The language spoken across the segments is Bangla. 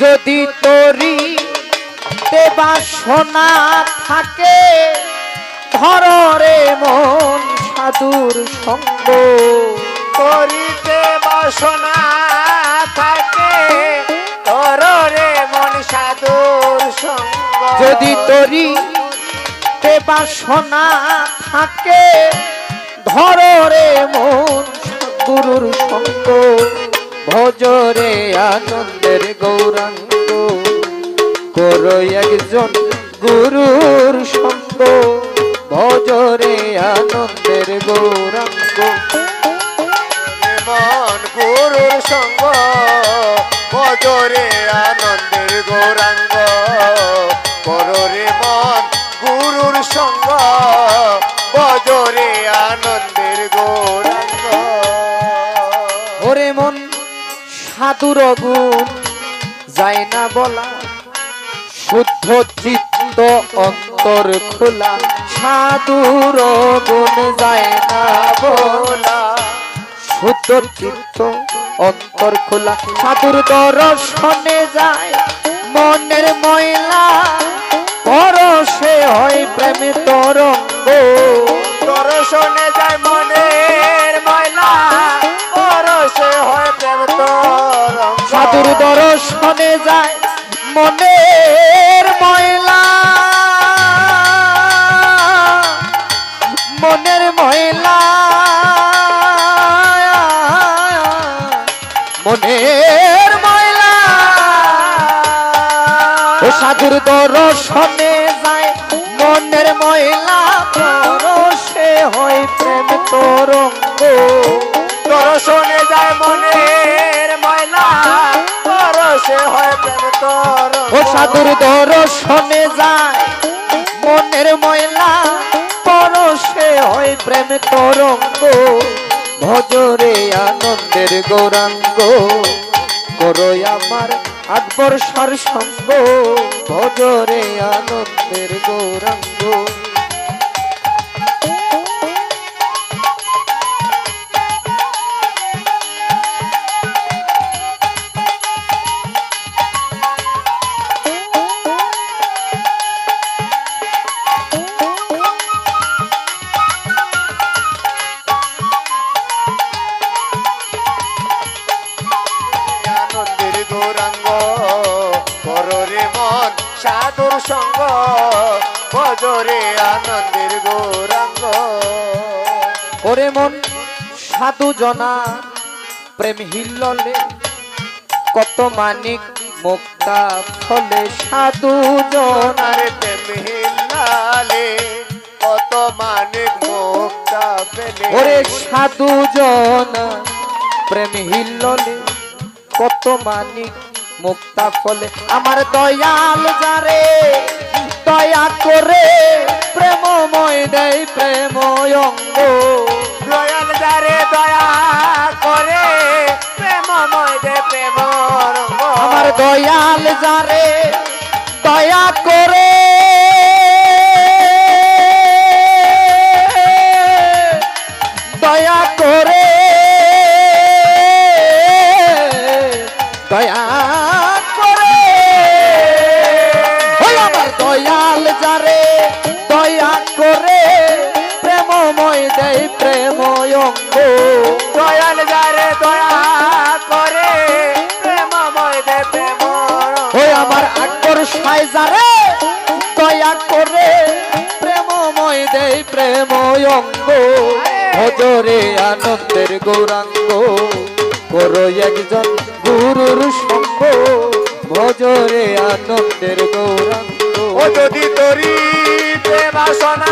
যদি তরি দেবা সোনা থাকে ধর মন সাধুর সঙ্গ। করিতে বাসনা থাকে তোর রে মন সাধুর সঙ্গ। যদি তরি দেবা সোনা থাকে ধর মন গুরুর সঙ্গ। ভজরে আনন্দের গৌরাঙ্গ। করো একজন গুরুর সঙ্গ। ভজরে আনন্দের গৌরাঙ্গ। গুরুর সঙ্গ। বজরে আনন্দের গৌরাঙ্গ। কররে মন গুরুর সঙ্গ। বজরে আনন্দের গৌরাঙ্গ। সাধুর গুণ, যায় না বলা। শুদ্ধ চিত্ত অন্তর খোলা, সাধুর গুণ, যায় না বলা। শুদ্ধ চিত্ত অন্তর খোলা, সাধুর দর্শনে যায় মনের ময়লা। পরশে হয় প্রেমে তরঙ্গ, দর্শনে মনের ময়লা। মনের ময়লা। মনের ময়লা। ও সাধুর দর্শনে যায়। মনের ময়লা পরশে হয় প্রেম তরঙ্গ। দর্শনে যায় মনের ময়লা। পরশে হয় প্রেম তরঙ্গ। সাধুর দর্শনে যায়। মনের ময়লা পরশে হয় প্রেম তরঙ্গ। ভজরে আনন্দের গৌরাঙ্গ। করো আমার আকবর সার সঙ্গ ভজরে আনন্দের গৌরাঙ্গ। বজরে আনন্দের গৌরাঙ্গ। ওরে মন সাধু জনা প্রেম হিল্ললে কত মানিক মুক্তা ফলে সাধু জনা। সোনার তেমিলালে কত মানিক মুক্তা পেলে ওরে সাধু জনা প্রেম হিল্ললে কত মানিক মুক্তা ফলে। আমার দয়াল যারে দয়া করে প্রেমময় দেয় প্রেম অঙ্গ। দয়াল যারে দয়া করে প্রেমময় দে প্রেম আমার দয়াল যারে দয়া করে দয়া করে দয়া ভজরে আনন্দের গৌরাঙ্গ। করো একজন গুরুর সঙ্গ। ভজরে আনন্দের গৌরাঙ্গ। যদি তরি প্রেমাসনা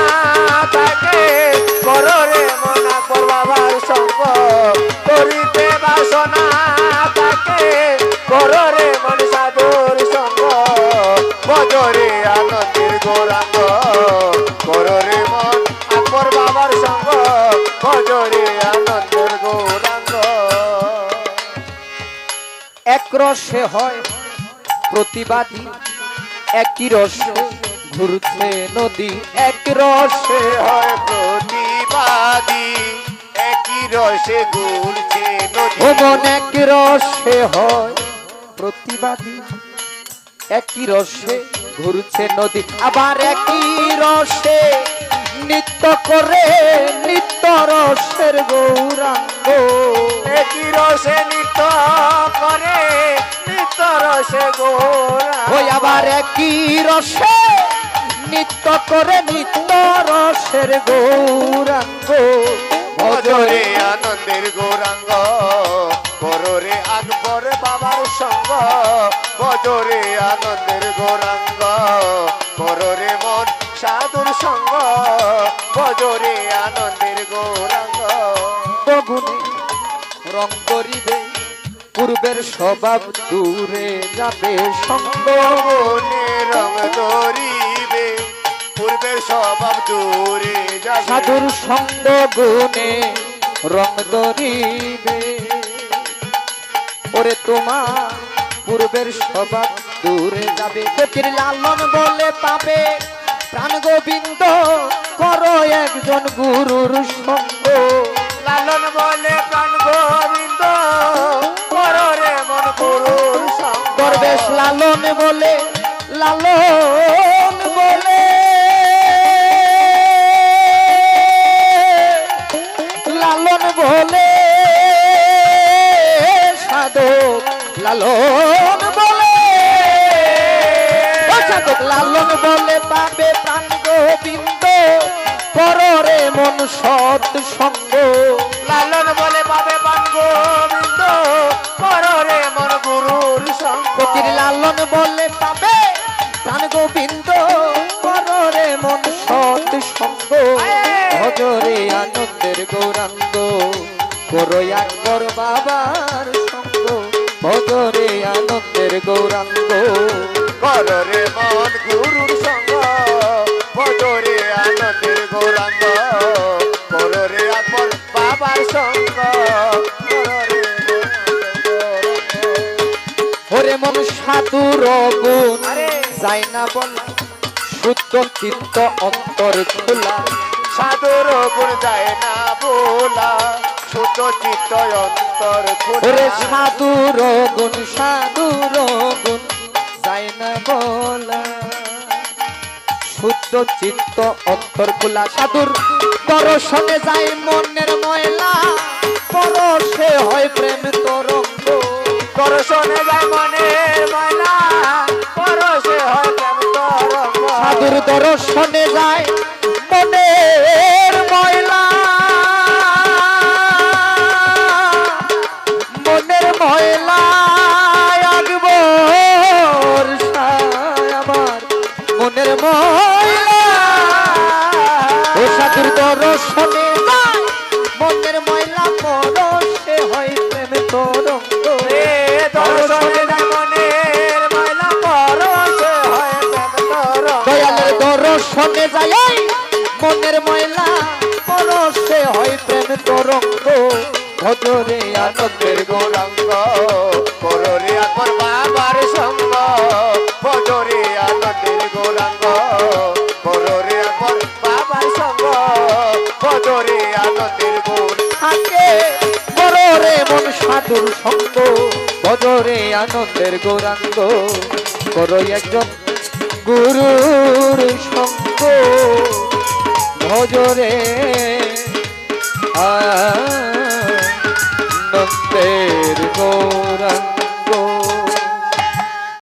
রসে হয়। প্রতিবাদী একই রসে ঘুরছে নদী এক রসে হয়। প্রতিবাদী একই রসে ঘুরছে নদী। মন এক রসে হয়। প্রতিবাদী একই রসে ঘুরছে নদী আবার একই রসে নিত্য করে নিত্য রসের গৌরাঙ্গ। একই রসে নিত্য করে নিত্য রসে গোরা। ওই আবার একই রসে নিত্য করে নিত্য রসের গৌরাঙ্গ ভজরে আনন্দের গৌরাঙ্গ কররে আকবর বাবার সঙ্গ ভজরে আনন্দের গৌরাঙ্গ কররে মন সাধুর সঙ্গ ভজরে আনন্দের গৌরাঙ্গ। রং করিবে পূর্বের স্বভাব দূরে যাবে রং ধরিবে। পূর্বের স্বভাব দূরে যাবে। সাধুর সঙ্গ গুণে রং ধরিবে। ওরে তোমার পূর্বের স্বভাব দূরে যাবে। ফকির লালন বলে পাবে। প্রাণ গোবিন্দ করো একজন গুরুর সঙ্গ। লালন বলে প্রাণ গোবিন্দ লালন বলে লালন বলে। লালন বলে, সাধক লালন বলে। সাধক লালন বলে পাবে প্রাণ গোবিন্দ পররে মন সৎ সঙ্গ লালন বলে পাবে প্রাণ বলে পাবে? প্রাণ গোবিন্দ, কররে মন সৎ সঙ্গ। ভজরে আনন্দের গৌরাঙ্গ করো একবার বাবার সঙ্গ। ভজরে আনন্দের গৌরাঙ্গ, কররে মন ওরে মন সাধুর গুণ যাই না বল শুদ্ধ চিত্ত অন্তর খোলা। সাদর গুণ যায় না বোলা ছোট চিত্ত অন্তর খোলা। সাধুর গুণ সাধুর গুণ যাই না বলা শুদ্ধ চিত্ত অন্তর খোলা। সাধুর দর্শনে যায় মনের ময়লা পরশে হয় প্রেম তরঙ্গ। দর্শনে যায় মনের ময়লা পরশে হয়। সাধুর দর্শনে যায় দর্শনে যায় মনের ময়লা পরশে হয় প্রেম তরঙ্গ। ভজরে আনন্দের গৌরাঙ্গ কররে আকবর বাবার সঙ্গ। ভজরে আনন্দের গৌরাঙ্গ কররে আকবর বাবার সঙ্গ। ভজরে আনন্দের গৌর থাকে, বড়রে মন সাধুর সঙ্গ। ভজরে আনন্দের গৌরাঙ্গ করো একজন গুরুর সঙ্গ ভজরে আনন্দের গৌরাঙ্গ